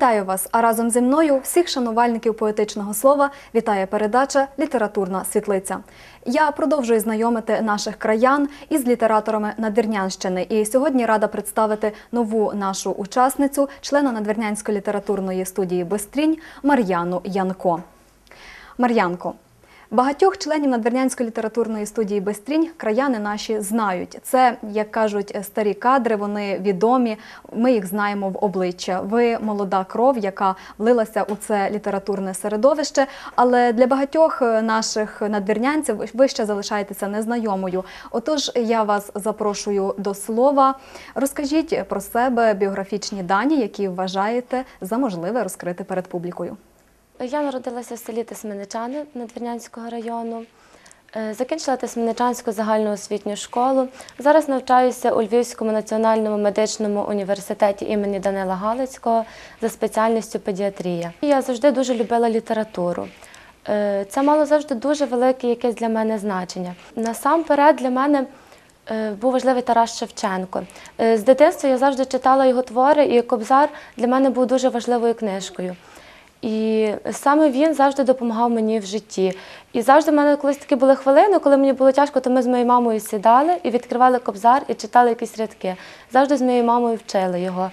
Вітаю вас! А разом зі мною всіх шанувальників поетичного слова вітає передача Літературна світлиця. Я продовжую знайомити наших краян із літераторами Надвірнянщини. І сьогодні рада представити нову нашу учасницю, члена Надвірнянської літературної студії Бестрінь Мар'яну Янко. Мар'янко. Багатьох членів Надвірнянської літературної студії Бестрінь краяни наші знають. Це, як кажуть, старі кадри, вони відомі. Ми їх знаємо в обличчя. Ви молода кров, яка влилася у це літературне середовище. Але для багатьох наших надвірнянців ви ще залишаєтеся незнайомою. Отож, я вас запрошую до слова. Розкажіть про себе біографічні дані, які вважаєте за можливе розкрити перед публікою. Я народилася в селі Тисменичани Надвірнянського району. Е, Закінчила Тисменичанську загальну освітню школу. Зараз навчаюся у Львівському національному медичному університеті імені Данила Галицького за спеціальністю педіатрія. Я завжди дуже любила літературу. Е, Це мало завжди дуже велике якесь для мене значення. Насамперед для мене е, був важливий Тарас Шевченко. З дитинства я завжди читала його твори, і Кобзар для мене був дуже важливою книжкою. І саме він завжди допомагав мені в житті. І завжди в мене колись такі були хвилини, коли мені було тяжко, то ми з моєю мамою сідали і відкривали кобзар і читали якісь рядки. Завжди з моєю мамою вчили його.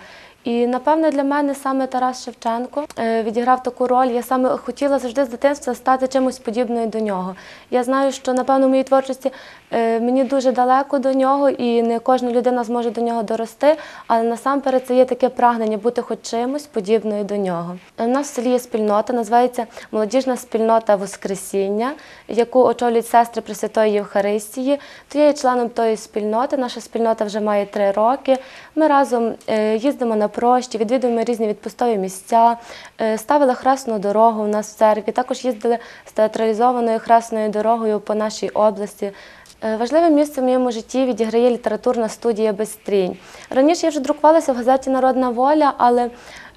І напевне для мене саме Тарас Шевченко е, відіграв таку роль. Я саме хотіла завжди з дитинства стати чимось подібною до нього. Я знаю, що напевно в моїй творчості е, мені дуже далеко до нього, і не кожна людина зможе до нього дорости. Але насамперед це є таке прагнення бути хоч чимось подібною до нього. У нас в селі є спільнота, називається молодіжна спільнота Воскресіння, яку очолюють сестри Пресвятої Євхаристії. То я є членом тої спільноти. Наша спільнота вже має три роки. Ми разом е, їздимо на прощі, відвідуємо різні відпустові місця, е, ставили хресну дорогу у нас в церкві. Також їздили з театралізованою хресною дорогою по нашій області. Е, Важливе місце в моєму житті відіграє літературна студія Безстрінь. Раніше я вже друкувалася в газеті Народна воля, але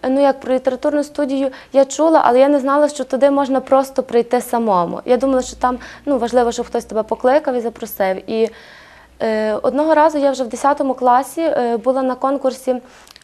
е, ну як про літературну студію я чула, але я не знала, що туди можна просто прийти самому. Я думала, що там ну, важливо, щоб хтось тебе покликав і запросив. І одного разу я вже в 10 класі була на конкурсі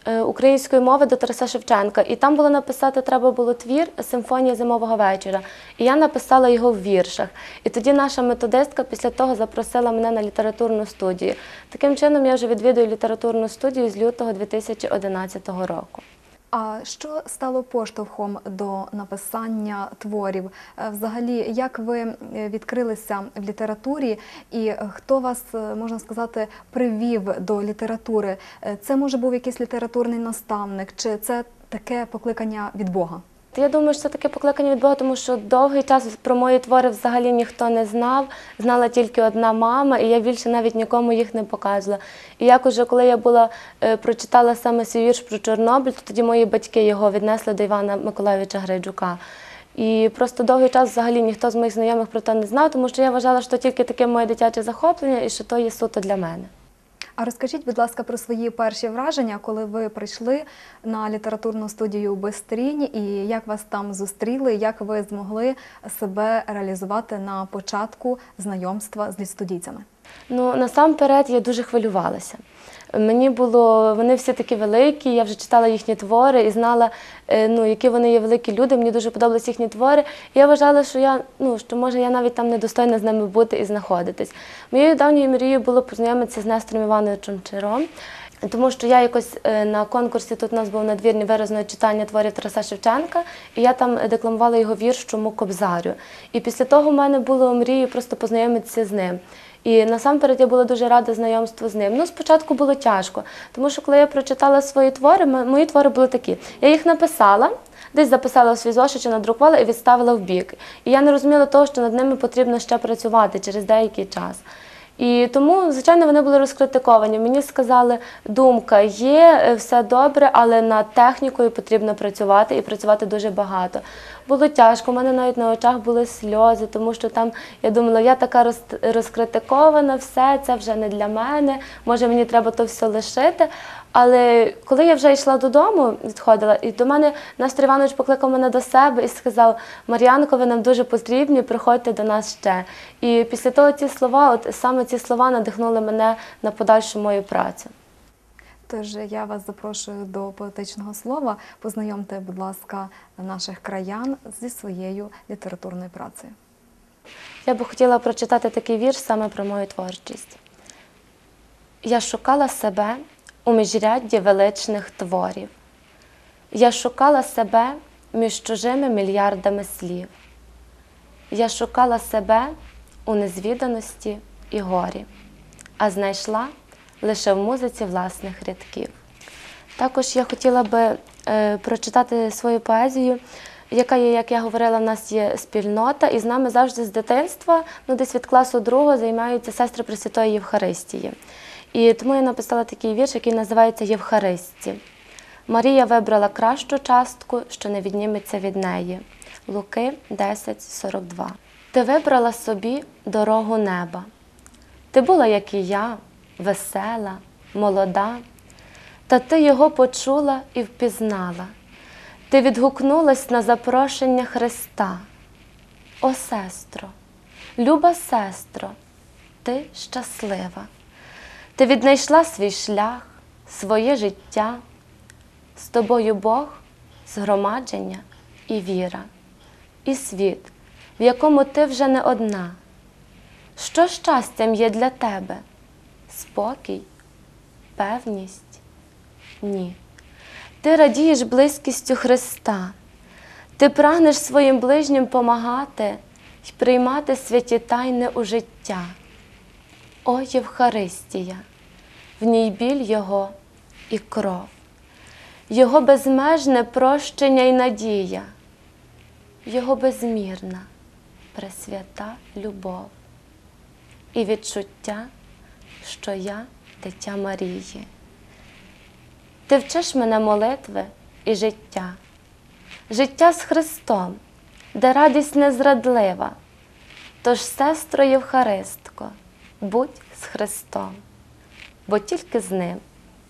української мови до Тараса Шевченка, і там було написати треба було твір Симфонія зимового вечора. І я написала його в віршах. І тоді наша методистка після того запросила мене на літературну студію. Таким чином я вже відвідую літературну студію з лютого 2011 року. А що стало поштовхом до написання творів? Е, Взагалі, як ви е, відкрилися в літературі, і хто вас, е, можна сказати, привів до літератури? Це може був якийсь літературний наставник, чи це таке покликання від Бога? Я думаю, що це таке покликання від Бога, тому що довгий час про мої твори взагалі ніхто не знав. Знала тільки одна мама, і я більше навіть нікому їх не показувала. І як уже коли я була е, прочитала саме свій вірш про Чорнобиль, то тоді мої батьки його віднесли до Івана Миколайовича Грайджука. І просто довгий час взагалі ніхто з моїх знайомих про це не знав, тому що я вважала, що тільки таке моє дитяче захоплення і що то є суто для мене. А розкажіть, будь ласка, про свої перші враження, коли ви прийшли на літературну студію Бестрінь, і як вас там зустріли, як ви змогли себе реалізувати на початку знайомства з літстудійцями? Ну, насамперед я дуже хвилювалася. Мені було, вони всі такі великі, я вже читала їхні твори і знала, е, ну, які вони є великі люди. Мені дуже подобалися їхні твори. І я вважала, що я, ну, що може я навіть там недостойна з ними бути і знаходитись. Моєю давньою мрією було познайомитися з Нестором Івановичем Чиром. Тому що я якось е, на конкурсі тут у нас був надвірні виразного читання творів Тараса Шевченка, і я там декламувала його вірш чому Кобзарю. І після того в мене було мрією просто познайомитися з ним. І насамперед я була дуже рада знайомству з ним. Ну, спочатку було тяжко, тому що коли я прочитала свої твори, мої твори були такі. Я їх написала, десь записала в свій зошит чи надрукувала і відставила в бік. І я не розуміла того, що над ними потрібно ще працювати через деякий час. І тому, звичайно, вони були розкритиковані. Мені сказали, думка є, е, все добре, але над технікою потрібно працювати і працювати дуже багато. Було тяжко, у мене навіть на очах були сльози, тому що там я думала, я така роз- розкритикована, все це вже не для мене. Може, мені треба то все лишити. Але коли я вже йшла додому, відходила, і до мене Нестор Іванович покликав мене до себе і сказав: Мар'янко, ви нам дуже потрібні, приходьте до нас ще. І після того ці слова, от саме ці слова надихнули мене на подальшу мою працю. Тож я вас запрошую до поетичного слова. Познайомте, будь ласка, наших краян зі своєю літературною працею. Я би хотіла прочитати такий вірш саме про мою творчість. Я шукала себе у міжрядді величних творів. Я шукала себе між чужими мільярдами слів. Я шукала себе у незвіданості і горі, а знайшла лише в музиці власних рядків. Також я хотіла би е, прочитати свою поезію, яка є, як я говорила, в нас є спільнота, і з нами завжди з дитинства, ну десь від класу другого, займаються сестри Пресвятої Євхаристії. І тому я написала такий вірш, який називається Євхаристі. Марія вибрала кращу частку, що не відніметься від неї. Луки 10.42. Ти вибрала собі дорогу неба. Ти була, як і я, весела, молода, та ти його почула і впізнала. Ти відгукнулась на запрошення Христа. О, сестро, люба сестро, ти щаслива. Ти віднайшла свій шлях, своє життя. З тобою Бог, згромадження і віра, і світ, в якому ти вже не одна. Що щастям є для тебе? Спокій, певність? Ні. Ти радієш близькістю Христа. Ти прагнеш своїм ближнім помагати й приймати святі тайни у життя. О Євхаристія, в ній біль Його і кров, Його безмежне прощення й надія, Його безмірна, пресвята любов і відчуття, що я дитя Марії. Ти вчиш мене молитви і життя, життя з Христом, де радість незрадлива. Тож, сестро Євхаристко, будь з Христом, бо тільки з ним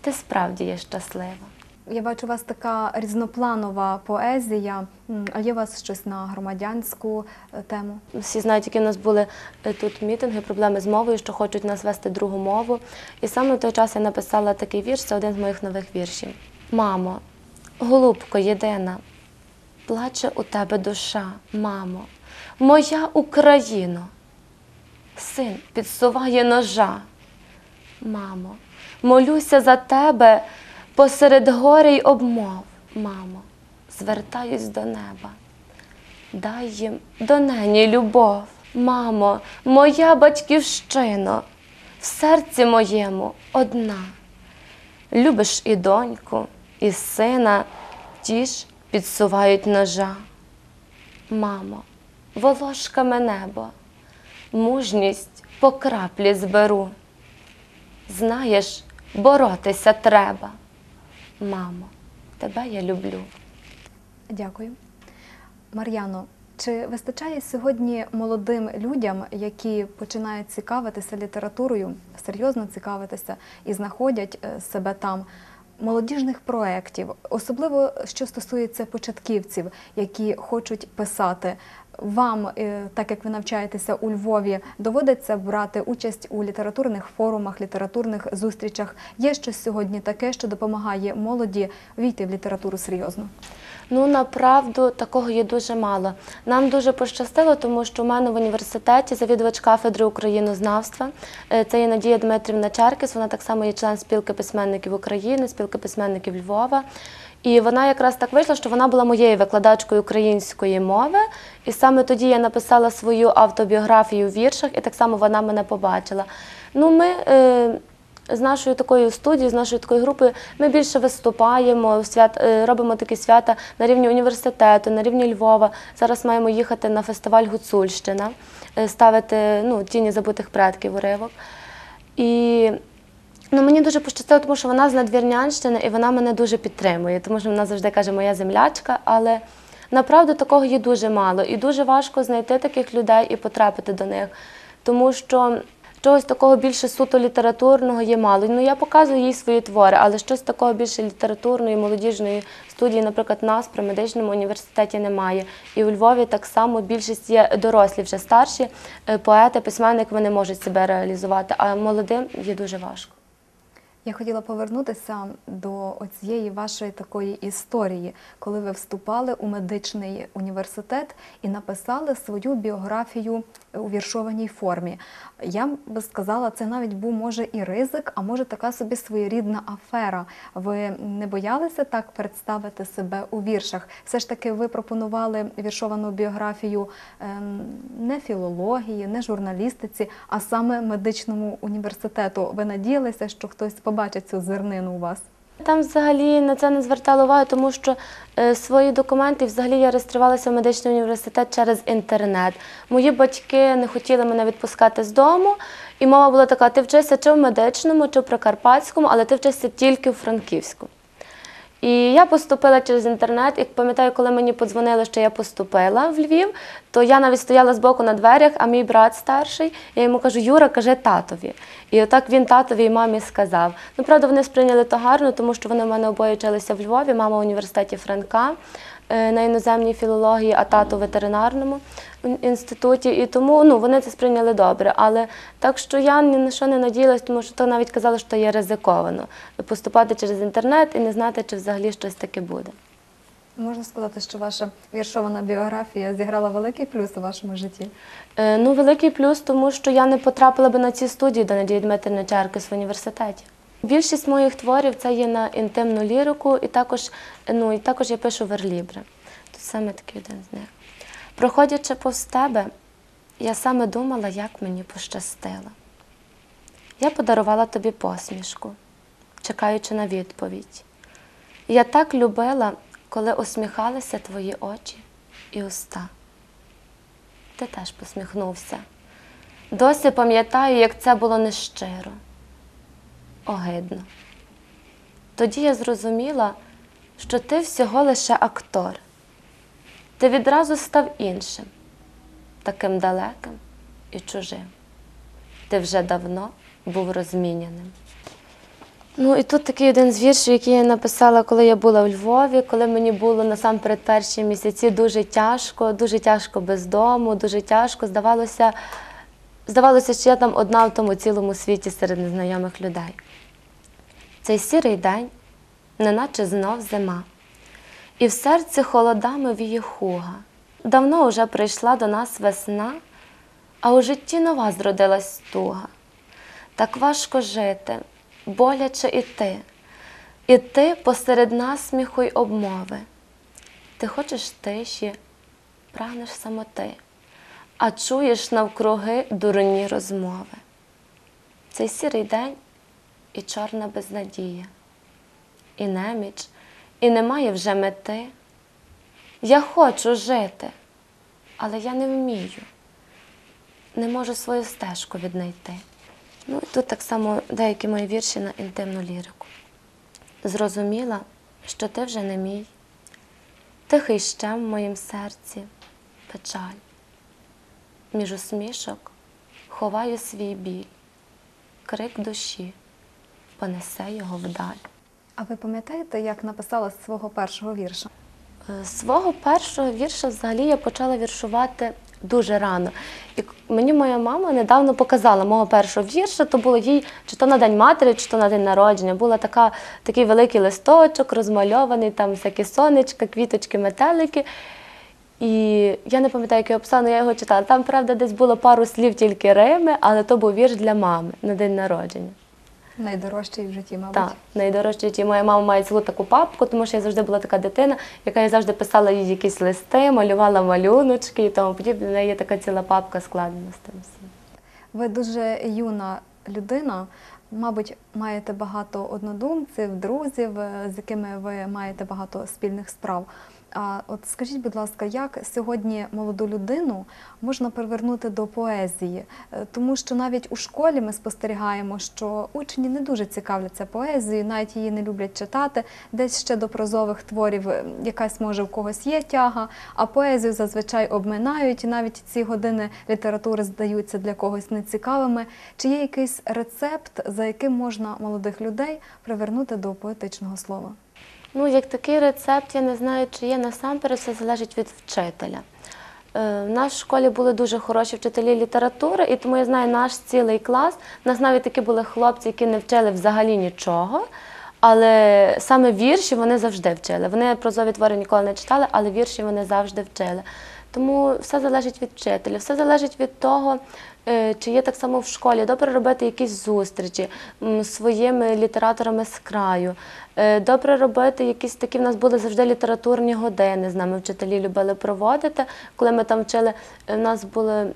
ти справді є щаслива. Я бачу, у вас така різнопланова поезія. А є у вас щось на громадянську е, тему? Всі знають, які в нас були е, тут мітинги, проблеми з мовою, що хочуть нас вести другу мову. І саме в той час я написала такий вірш, це один з моїх нових віршів. Мамо, голубко єдина, плаче у тебе душа, мамо, моя Україно. Син підсуває ножа. Мамо, молюся за тебе посеред горя й обмов. Мамо, звертаюсь до неба. Дай їм до нені любов, мамо, моя батьківщино, в серці моєму одна. Любиш і доньку, і сина, ті ж підсувають ножа. Мамо, волошками небо, мужність по краплі зберу. Знаєш, боротися треба. Мамо, тебе я люблю. Дякую. Мар'яно, чи вистачає сьогодні молодим людям, які починають цікавитися літературою, серйозно цікавитися і знаходять е, себе там? Молодіжних проєктів, особливо що стосується початківців, які хочуть писати. Вам, е, так як ви навчаєтеся у Львові, доводиться брати участь у літературних форумах, літературних зустрічах. Є щось сьогодні таке, що допомагає молоді війти в літературу серйозно? Ну, направду, такого є дуже мало. Нам дуже пощастило, тому що у мене в університеті завідувач кафедри українознавства. е, Це є Надія Дмитрівна Черкіс. Вона так само є член спілки письменників України, спілки письменників Львова. І вона якраз так вийшла, що вона була моєю викладачкою української мови. І саме тоді я написала свою автобіографію в віршах, і так само вона мене побачила. Ну, ми е, з нашою такою студією, з нашою такою групою, ми більше виступаємо, свят, е, робимо такі свята на рівні університету, на рівні Львова. Зараз маємо їхати на фестиваль Гуцульщина, е, ставити ну, тіні забутих предків уривок. І ну, мені дуже пощастило, тому що вона з Надвірнянщини і вона мене дуже підтримує, тому що вона завжди каже моя землячка, але направду такого є дуже мало. І дуже важко знайти таких людей і потрапити до них. Тому що чогось такого більше суто літературного є мало. Ну я показую їй свої твори, але щось такого більше літературної, молодіжної студії, наприклад, нас при медичному університеті немає. І у Львові так само більшість є дорослі, вже старші е, поети, письменники, вони можуть себе реалізувати, а молодим є дуже важко. Я хотіла повернутися до цієї вашої такої історії, коли ви вступали у медичний університет і написали свою біографію у віршованій формі. Я би сказала, це навіть був може і ризик, а може така собі своєрідна афера. Ви не боялися так представити себе у віршах? Все ж таки, ви пропонували віршовану біографію ем, не філології, не журналістиці, а саме медичному університету. Ви надіялися, що хтось побачить цю зернину у вас? Там взагалі на це не звертала увагу, тому що е, свої документи взагалі я реєструвалася в медичний університет через інтернет. Мої батьки не хотіли мене відпускати з дому, і мова була така: ти вчишся чи в медичному, чи в Прикарпатському, але ти вчишся тільки в Франківську. І я поступила через інтернет. І пам'ятаю, коли мені подзвонили, що я поступила в Львів, то я навіть стояла збоку на дверях, а мій брат старший, я йому кажу, Юра, каже татові. І отак він татові і мамі сказав. Ну, правда, вони сприйняли то гарно, тому що вони в мене обоє вчилися в Львові, мама в університеті Франка е, на іноземній філології, а тато в ветеринарному інституті. І тому ну, вони це сприйняли добре. Але так що я ні на що не надіялась, тому що то навіть казали, що є ризиковано поступати через інтернет і не знати, чи взагалі щось таке буде. Можна сказати, що ваша віршована біографія зіграла великий плюс у вашому житті. Е, Ну, великий плюс, тому що я не потрапила би на ці студії до Надії Дмитрівни Черкес в університеті. Більшість моїх творів це є на інтимну лірику, і також, ну, і також я пишу верлібри. Тут саме такий один з них. Проходячи повз тебе, я саме думала, як мені пощастило. Я подарувала тобі посмішку, чекаючи на відповідь. Я так любила, коли усміхалися твої очі і уста. Ти теж посміхнувся. Досі пам'ятаю, як це було нещиро, огидно. Тоді я зрозуміла, що ти всього лише актор. Ти відразу став іншим, таким далеким і чужим. Ти вже давно був розміняним. Ну і тут такий один з віршів, який я написала, коли я була в Львові, коли мені було насамперед перші місяці дуже тяжко, дуже тяжко без дому, дуже тяжко. Здавалося, здавалося, що я там одна в тому цілому світі серед незнайомих людей. Цей сірий день, неначе знов зима, і в серці холодами віє хуга. Давно вже прийшла до нас весна, а у житті нова зродилась туга. Так важко жити, боляче іти, іти посеред насміху й обмови. Ти хочеш тиші, прагнеш самоти, а чуєш навкруги дурні розмови. Цей сірий день і чорна безнадія, і неміч, і немає вже мети. Я хочу жити, але я не вмію, не можу свою стежку віднайти. Ну і тут так само деякі мої вірші на інтимну лірику. Зрозуміла, що ти вже не мій, тихий щем в моїм серці, печаль. Між усмішок ховаю свій біль, крик душі, понесе його вдаль. А ви пам'ятаєте, як написала свого першого вірша? Е, Свого першого вірша взагалі я почала віршувати дуже рано. І мені моя мама недавно показала мого першого вірша, то було їй чи то на День матері, чи то на день народження. Була така, такий великий листочок, розмальований, там всякі сонечка, квіточки, метелики. І я не пам'ятаю, як я я його читала. Там, правда, десь було пару слів тільки Рими, але то був вірш для мами на день народження. Найдорожчий в житті, мабуть. Так, найдорожче ті. Моя мама має цілу таку папку, тому що я завжди була така дитина, яка я завжди писала їй якісь листи, малювала малюночки і тому подібне. В неї є така ціла папка складена з тим всім. Ви дуже юна людина. Мабуть, маєте багато однодумців, друзів, е, з якими ви маєте багато спільних справ. А от скажіть, будь ласка, як сьогодні молоду людину можна привернути до поезії? Е, Тому що навіть у школі ми спостерігаємо, що учні не дуже цікавляться поезією, навіть її не люблять читати. Десь ще до прозових творів е, якась може в когось є тяга, а поезію зазвичай обминають, і навіть ці години літератури здаються для когось нецікавими. Чи є якийсь рецепт, за яким можна молодих людей привернути до поетичного слова? Ну, як такий рецепт, я не знаю, чи є насамперед, все залежить від вчителя. Е, В нашій школі були дуже хороші вчителі літератури, і тому я знаю наш цілий клас. У нас навіть такі були хлопці, які не вчили взагалі нічого. Але саме вірші вони завжди вчили. Вони прозові твори ніколи не читали, але вірші вони завжди вчили. Тому все залежить від вчителя, все залежить від того, чи є так само в школі. Добре робити якісь зустрічі з своїми літераторами з краю. Е, Добре робити якісь такі. В нас були завжди літературні години. З нами вчителі любили проводити. Коли ми там вчили, е, в нас були.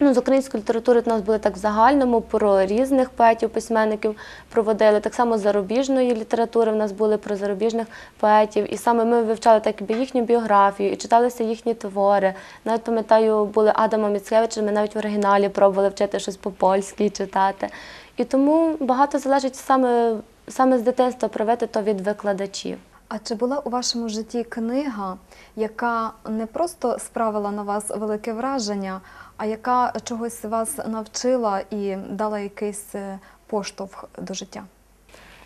Ну, з української літератури у нас були так в загальному про різних поетів, письменників проводили. Так само зарубіжної літератури в нас були про зарубіжних поетів. І саме ми вивчали так їхню біографію і читалися їхні твори. Навіть пам'ятаю, були Адама Міцкевича, ми навіть в оригіналі пробували вчити щось по-польськи читати. І тому багато залежить саме, саме з дитинства привити то від викладачів. А чи була у вашому житті книга, яка не просто справила на вас велике враження, а яка чогось вас навчила і дала якийсь е, поштовх до життя?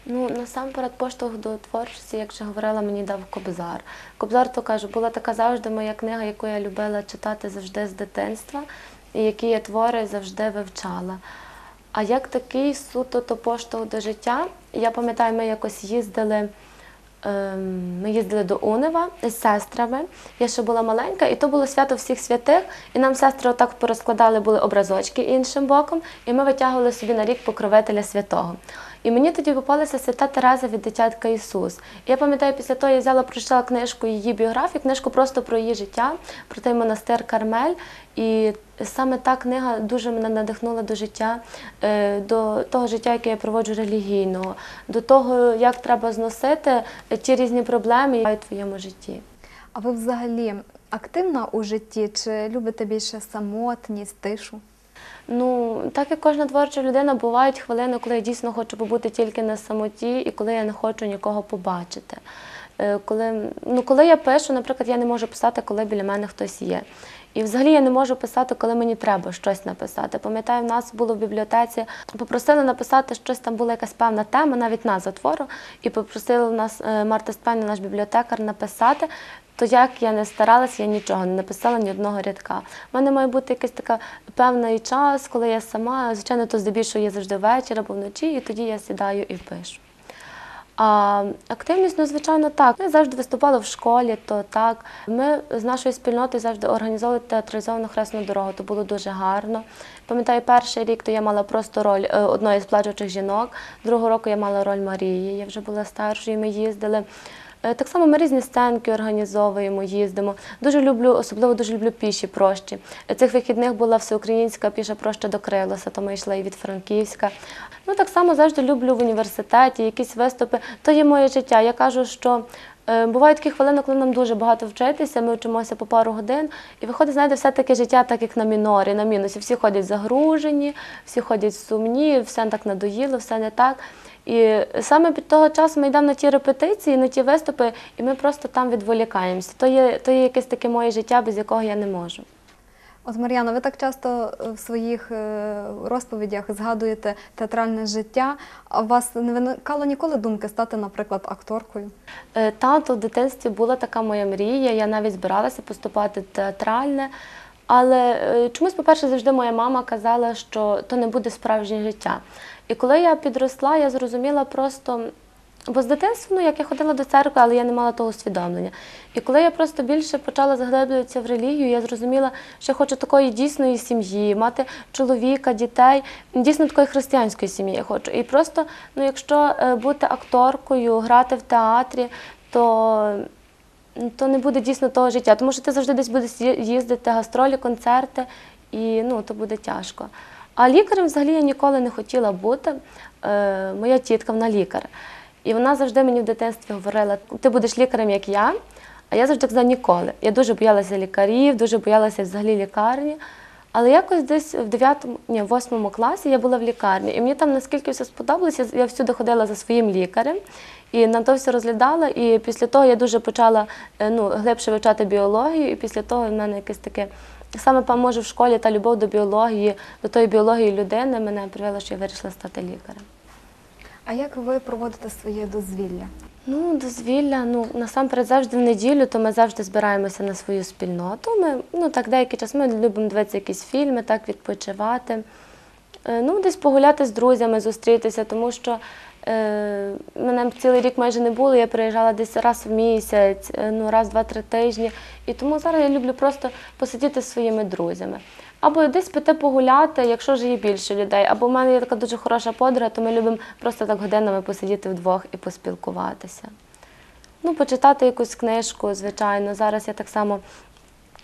Ну, насамперед, поштовх до творчості, як вже говорила, мені дав Кобзар. Кобзар, то кажу, була така завжди моя книга, яку я любила читати завжди з дитинства, і які я твори завжди вивчала. А як такий суто то поштовх до життя, я пам'ятаю, ми якось їздили. Ем, Ми їздили до Унева з сестрами. Я ще була маленька, і то було свято всіх святих. І нам сестри отак порозкладали були образочки іншим боком, і ми витягували собі на рік покровителя святого. І мені тоді попалася свята Тереза від дитятка Ісус. І я пам'ятаю, після того я взяла, прочитала книжку її біографію, книжку просто про її життя, про той монастир Кармель. І саме та книга дуже мене надихнула до життя, е, до того життя, яке я проводжу релігійного, до того, як треба зносити ті різні проблеми, які в твоєму житті. А ви взагалі активна у житті? Чи любите більше самотність, тишу? Ну, так як кожна творча людина, бувають хвилини, коли я дійсно хочу побути тільки на самоті і коли я не хочу нікого побачити. Е, Коли, ну, коли я пишу, наприклад, я не можу писати, коли біля мене хтось є. І взагалі я не можу писати, коли мені треба щось написати. Пам'ятаю, в нас було в бібліотеці, попросили написати щось, там була якась певна тема, навіть назва твору, і попросили нас е, Марта Степанівна, наш бібліотекар, написати. То як я не старалась, я нічого не написала ні одного рядка. У мене має бути якийсь така певний час, коли я сама, звичайно, то здебільшого є завжди ввечері або вночі, і тоді я сідаю і пишу. А активність, ну, звичайно, так. Я завжди виступала в школі, то так. Ми з нашої спільноти завжди організовували театралізовану хресну дорогу, то було дуже гарно. Пам'ятаю, перший рік то я мала просто роль е, одної з плачучих жінок, другого року я мала роль Марії, я вже була старшою, ми їздили. Е, Так само ми різні сценки організовуємо, їздимо. Дуже люблю, особливо дуже люблю піші прощі. Цих вихідних була всеукраїнська піша проща до Крилоса, то ми йшли і від Франківська. Ну так само завжди люблю в університеті, якісь виступи. То є моє життя. Я кажу, що е, бувають такі хвилини, коли нам дуже багато вчитися, ми вчимося по пару годин, і виходить, знаєте, все таке життя, так як на мінорі, на мінусі. Всі ходять загружені, всі ходять сумні, все так надоїло, все не так. І саме під того часу ми йдемо на ті репетиції, на ті виступи, і ми просто там відволікаємося. То є, то є якесь таке моє життя, без якого я не можу. От Мар'яна, ви так часто е, в своїх е, розповідях згадуєте театральне життя. А у вас не виникало ніколи думки стати, наприклад, акторкою? Е, Тато в дитинстві була така моя мрія. Я навіть збиралася поступати в театральне. Але е, чомусь, по-перше, завжди моя мама казала, що то не буде справжнє життя. І коли я підросла, я зрозуміла просто. Бо з дитинства, ну як я ходила до церкви, але я не мала того усвідомлення. І коли я просто більше почала заглиблюватися в релігію, я зрозуміла, що я хочу такої дійсної сім'ї, мати чоловіка, дітей, дійсно такої християнської сім'ї я хочу. І просто, ну якщо е, бути акторкою, грати в театрі, то то не буде дійсно того життя, тому що ти завжди десь будеш їздити, гастролі, концерти, і ну, то буде тяжко. А лікарем взагалі я ніколи не хотіла бути. Е, моя тітка, вона лікар. І вона завжди мені в дитинстві говорила: ти будеш лікарем, як я. А я завжди казала ніколи. Я дуже боялася лікарів, дуже боялася взагалі лікарні. Але якось десь в 9, ні, в 8 класі я була в лікарні, і мені там наскільки все сподобалося, я всюди ходила за своїм лікарем і на то все розглядала. І після того я дуже почала е, ну, глибше вивчати біологію, і після того в мене якесь таке. Саме може в школі та любов до біології, до тої біології людини мене привела, що я вирішила стати лікарем. А як ви проводите своє дозвілля? Ну, дозвілля, ну насамперед завжди в неділю, то ми завжди збираємося на свою спільноту. Ми ну так деякий час ми любимо дивитися якісь фільми, так відпочивати. Е, Ну, десь погуляти з друзями, зустрітися, тому що мене цілий рік майже не було. Я приїжджала десь раз в місяць, е, ну раз, два-три тижні. І тому зараз я люблю просто посидіти зі своїми друзями. Або десь піти погуляти, якщо ж є більше людей. Або в мене є така дуже хороша подруга, то ми любимо просто так годинами посидіти вдвох і поспілкуватися. Ну, почитати якусь книжку, звичайно. Зараз я так само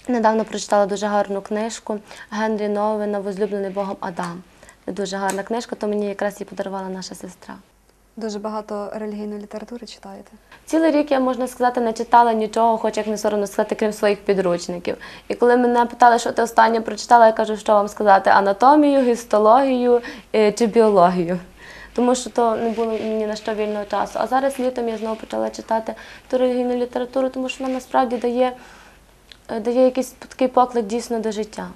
недавно прочитала дуже гарну книжку Генрі Новина Возлюблений Богом Адам. Дуже гарна книжка, то мені якраз її подарувала наша сестра. Дуже багато релігійної літератури читаєте. Цілий рік я, можна сказати, не читала нічого, хоч як не соромно сказати, крім своїх підручників. І коли мене питали, що ти останнє прочитала, я кажу, що вам сказати: анатомію, гістологію е, чи біологію. Тому що то не було ні на що вільного часу. А зараз літом я знову почала читати ту релігійну літературу, тому що вона насправді дає, е, дає якийсь такий поклик дійсно до життя.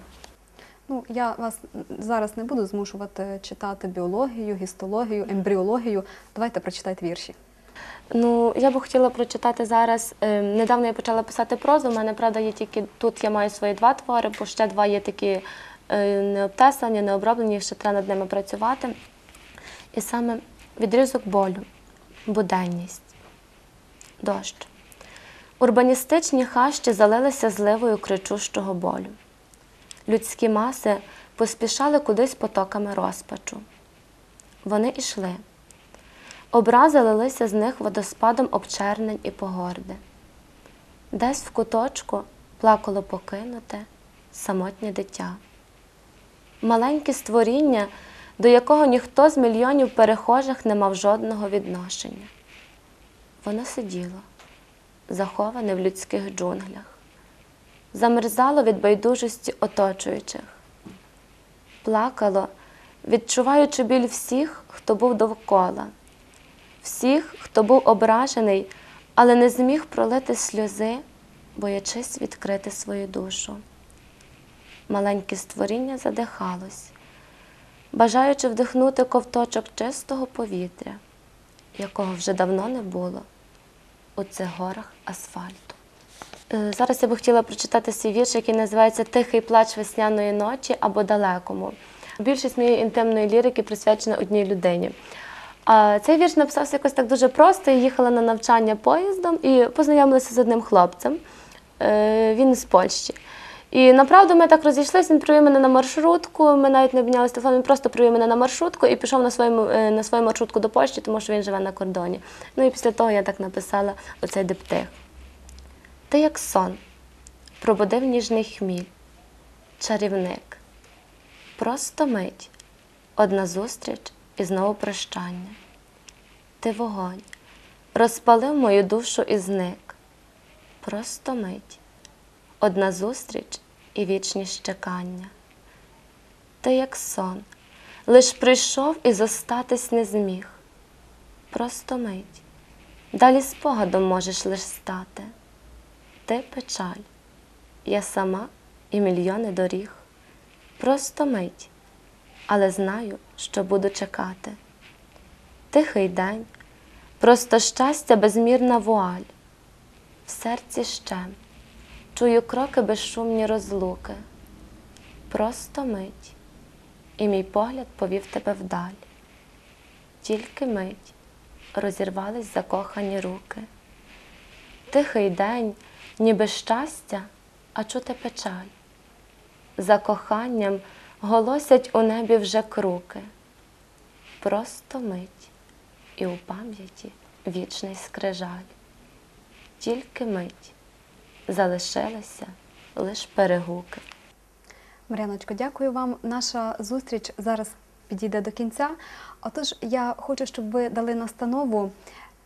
Ну, я вас зараз не буду змушувати читати біологію, гістологію, ембріологію. Давайте прочитайте вірші. Ну, я би хотіла прочитати зараз. е, Недавно я почала писати прозу. У мене, правда, є тільки тут я маю свої два твори, бо ще два є такі е, не обтесані, не ще треба над ними працювати. І саме відрізок болю, буденність, дощ. Урбаністичні хащі залилися зливою кричущого болю. Людські маси поспішали кудись потоками розпачу. Вони йшли. Образи лилися з них водоспадом обчернень і погорди. Десь в куточку плакало покинуте самотнє дитя. Маленьке створіння, до якого ніхто з мільйонів перехожих не мав жодного відношення. Воно сиділо, заховане в людських джунглях, замерзало від байдужості оточуючих, плакало, відчуваючи біль всіх, хто був довкола всіх, хто був ображений, але не зміг пролити сльози, боячись відкрити свою душу. Маленьке створіння задихалось, бажаючи вдихнути ковточок чистого повітря, якого вже давно не було у цих горах асфальту. Е, Зараз я би хотіла прочитати свій вірш, який називається Тихий плач весняної ночі або далекому. Більшість моєї інтимної лірики присвячена одній людині. Цей вірш написався якось так дуже просто. Я їхала на навчання поїздом і познайомилася з одним хлопцем. Е, Він з Польщі. І направду ми так розійшлися, він привів мене на маршрутку, ми навіть не обмінялися телефоном, він просто привів мене на маршрутку і пішов на свою, е, на свою маршрутку до Польщі, тому що він живе на кордоні. Ну і після того я так написала оцей диптих. Ти як сон, пробудив ніжний хміль, чарівник. Просто мить, одна зустріч і знову прощання. Ти вогонь, розпалив мою душу і зник. Просто мить, одна зустріч і вічність чекання. Ти як сон, лиш прийшов і зостатись не зміг. Просто мить, далі спогадом можеш лиш стати. Ти печаль, я сама і мільйони доріг. Просто мить, але знаю, що буду чекати. Тихий день, просто щастя, безмірна вуаль. В серці щем, чую кроки безшумні розлуки. Просто мить, і мій погляд повів тебе вдаль. Тільки мить розірвались закохані руки. Тихий день, ніби щастя, а чути печаль. За коханням голосять у небі вже круки. Просто мить, і у пам'яті вічний скрижаль. Тільки мить залишилися лиш перегуки. Мар'яночко, дякую вам. Наша зустріч зараз підійде до кінця. Отож, я хочу, щоб ви дали настанову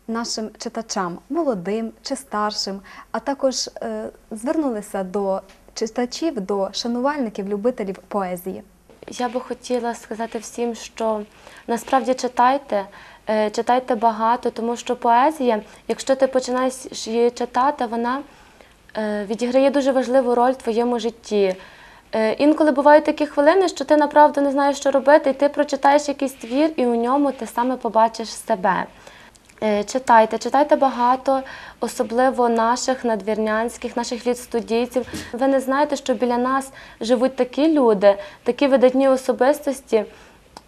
нашим читачам, молодим чи старшим, а також е, звернулися до читачів, до шанувальників, любителів поезії. Я би хотіла сказати всім, що насправді читайте, е, читайте багато, тому що поезія, якщо ти починаєш її читати, вона е, відіграє дуже важливу роль в твоєму житті. Інколи бувають такі хвилини, що ти направду не знаєш, що робити, і ти прочитаєш якийсь твір, і у ньому ти саме побачиш себе. Е, Читайте, читайте багато, особливо наших надвірнянських, наших лідстудійців. Ви не знаєте, що біля нас живуть такі люди, такі видатні особистості,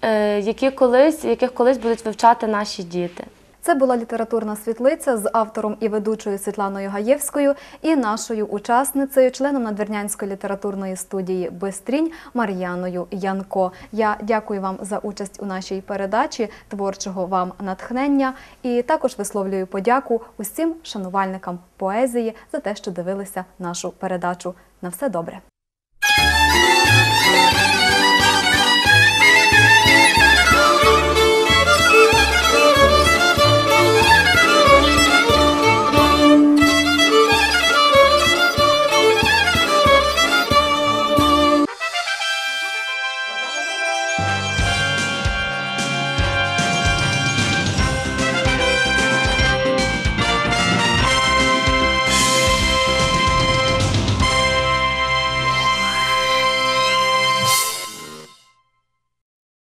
е, які колись, яких колись будуть вивчати наші діти. Це була літературна світлиця з автором і ведучою Світланою Гаєвською і нашою учасницею, членом надвірнянської літературної студії Бистрінь Мар'яною Янко. Я дякую вам за участь у нашій передачі, творчого вам натхнення і також висловлюю подяку усім шанувальникам поезії за те, що дивилися нашу передачу. На все добре.